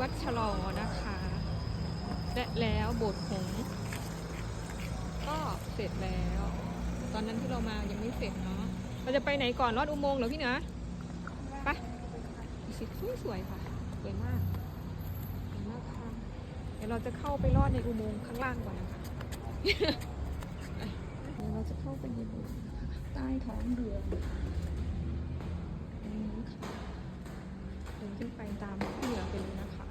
วัดชะลอนะคะ และแล้วโบสถ์หงก็เสร็จแล้ว ตอนนั้นที่เรามายังไม่เสร็จเนาะเราจะไปไหนก่อนลอดอุโมงค์เหรอพี่เหนือไปสิสวยสวยๆค่ะสวยมากสวยมากค่ะเดี๋ยวเราจะเข้าไปลอดในอุโมงค์ข้างล่างก่อนนะคะเดี๋ยวเราจะเข้าไปในโบสถ์นใต้ท้องเรือตรงนี้ค่ะเดินขึ้นไปตามพี่เหนือไปเลยนะคะ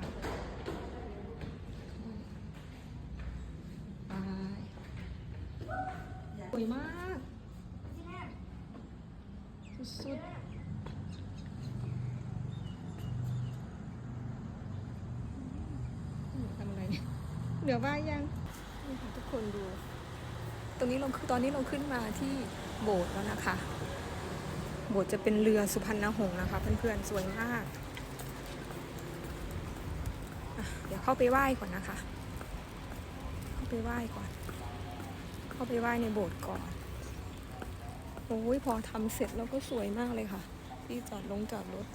ไปส วยมาก สุดๆทำอะไรเนี่ยเหลือว่ายังนี่ค่ะทุกคนดู ตรงนี้เราคือตอนนี้เราขึ้นมาที่โบสถ์แล้วนะคะ โบสถ์จะเป็นเรือสุพรรณหงส์นะคะเพื่อนๆสวยมากเดี๋ยวเข้าไปไหว้ก่อนนะคะ เข้าไปไหว้ก่อน เข้าไปไหว้ในโบสถ์ก่อนโอ้ยพอทำเสร็จแล้วก็สวยมากเลยค่ะ ที่จอดลงจอดรถ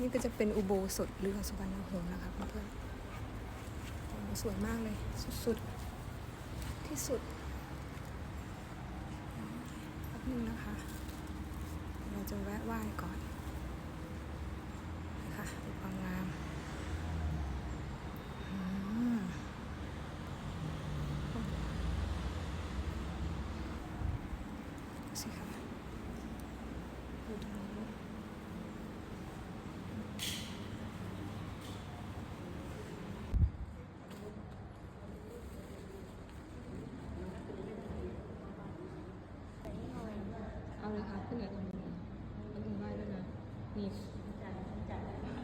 นี่ก็จะเป็นอุโบสถเรือสุวรรณหงส์นะคะเพื่อนๆสวยมากเลย สุดๆ ที่สุดแป๊บนึงนะคะ เราจะแวะไหว้ก่อนนะคะดูความงามอืม สิคะดูทางนู้นเอาเลยค่ะขึ้นเหนือตรงนี้แล้วตรงไหว้ด้วยนะ นี่แล้วแต่เราจ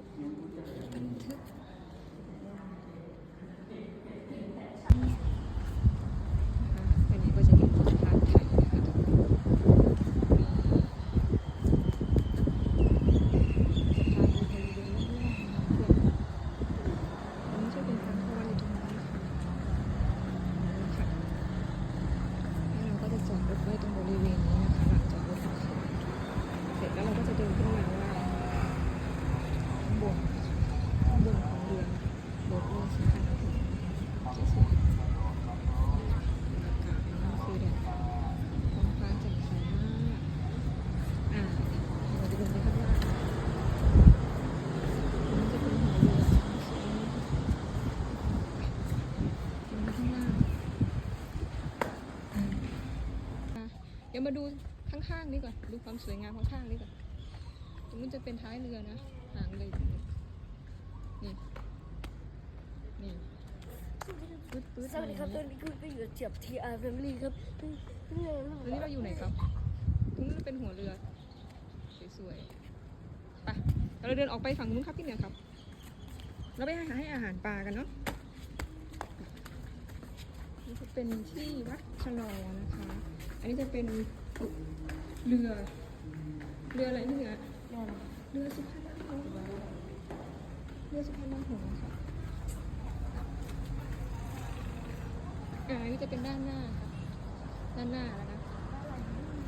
ะทำ มันก็จะเป็นบันทึกนะคะอันนี้ก็จะเห็นสะพานไทยนะคะทุกคนมีสะพานอยู่บริเวณรอบๆนะคะเพื่อนอันนี้จะเป็นทางเข้าวัดในตรงนี้ค่ะนี่ค่ะ แล้วเราก็จะจอดรถไว้ตรงบริเวณนี้นะคะหลังจอดรถของเขาเสร็จแล้วเราก็จะเดินขึ้นมาไหว้ข้างบนข้างบนของเรือโบสถ์เรือสุพรรณหงส์ที่สวยอากาศมันคือแบบท้องฟ้าแจ่มใสมากอ่าเราจะเดินไปข้างล่างอันนี้จะเป็นหัวเรือสวยมากเดินไปข้างล่าง อะเดี๋ยวมาดูข้างๆนี่ก่อน ดูความสวยงามข้างๆนี่ก่อนตรงนี้จะเป็นท้ายเรือนะ หางเรืออยู่นี่ นี่ปื๊ดปื๊ดสวัสดีครับตอนนี้คุณก็อยู่กับเจียบทีอาร์แฟมิลี่ครับนี่เลยตอนนี้เราอยู่ไหนครับตรงนี้นเป็นหัวเรือ สวยๆ ไป เราเดินออกไปฝั่งนู้นครับพี่เหนือครับ เราไปหาให้อาหารปลากันเนาะนี่จะเป็นที่วัดชะลอนะคะ อันนี้จะเป็นเรือ เรืออะไรพี่เหนือเรือสุพรรณหงส์เรือสุพรรณหงส์ค่ะอ่าอันนี้จะเป็นด้านหน้าค่ะ ด้านหน้าแล้วนะ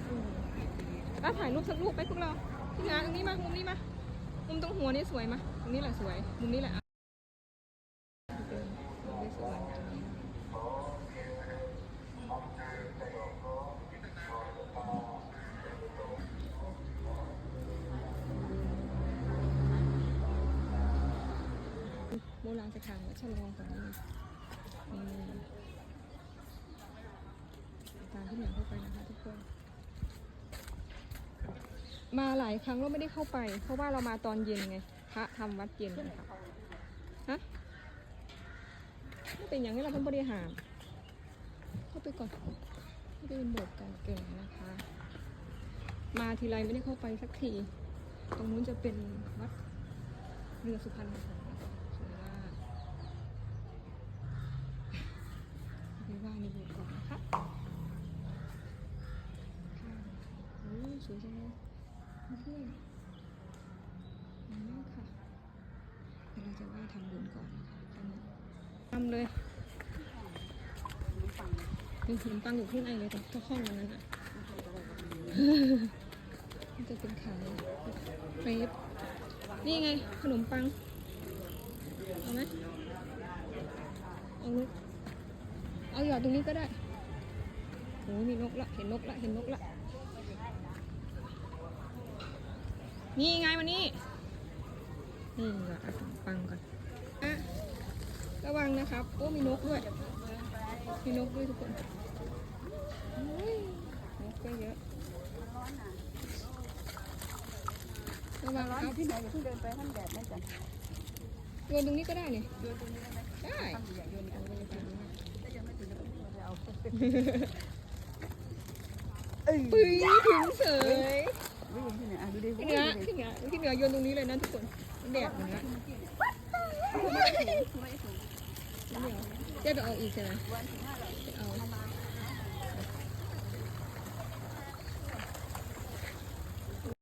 อืมอะถ่ายรูปสักรูปไปพวกเราพี่งานตรงนี้มามุมนี้มา มุมตรงหัวนี่สวยมาตรงนี้แหละสวย มุมนี้แหละอะเป็นมุมที่สวยงาม โบราณสถานวัดชะลองของนี่นี่ตามที่เหนือเข้าไปนะคะทุกคน มาหลายครั้งเราไม่ได้เข้าไป เพราะว่าเรามาตอนเย็นไง พระทำวัดเย็นค่ะฮะเป็นอย่างนี้เราต้องบริหาร เข้าไปก่อนเข้าไปเป็นโบสถ์เก่าแก่นะคะ มาทีไรไม่ได้เข้าไปสักที ตรงนู้นจะเป็นวัดเรือสุพรรณหงส์นะคะสวยมากไปไหว้ในโบสถ์ก่อนนะคะค่ะ โอ้ยสวยจังเลยมีเพื่อนดีมากค่ะเดี๋ยวเราจะไหว้ทำบุญก่อนนะคะตอนนี้ทำเลยมีขนมปังอยู่ข้างในเลยตรงห้องนั้นอะมันจะเป็นขายเครปนี่ไง ขนมปัง เอาไหมเอานกเอาหยอดตรงนี้ก็ได้โอ้มีนกละ เห็นนกละ เห็นนกละ นี่ไงวันนี้นี่หยอดเอาขนมปังก่อนอะระวังนะครับโอ้มีนกด้วย มีนกด้วยทุกคนโอ้ยนกก็เยอะระวังร้อนครับที่ไหนอย่าเพิ่งเดินไปท่านแดดนะจ๊ะโยนตรงนี้ก็ได้เนี่ยโยนตรงนี้ได้ไหมได้ท่านอย่าโยนเอาเอาบรรยากาศมากถ้ายังไม่ถึงเราจะเอาปุ้ยถึงเสย วิ่งที่ไหนือะดูดิที่เหนือที่เหนือที่เหนือโยนตรงนี้เลยนะทุกคนแดดเหนือเจ๊จะเอาอีกใช่ไหมเอา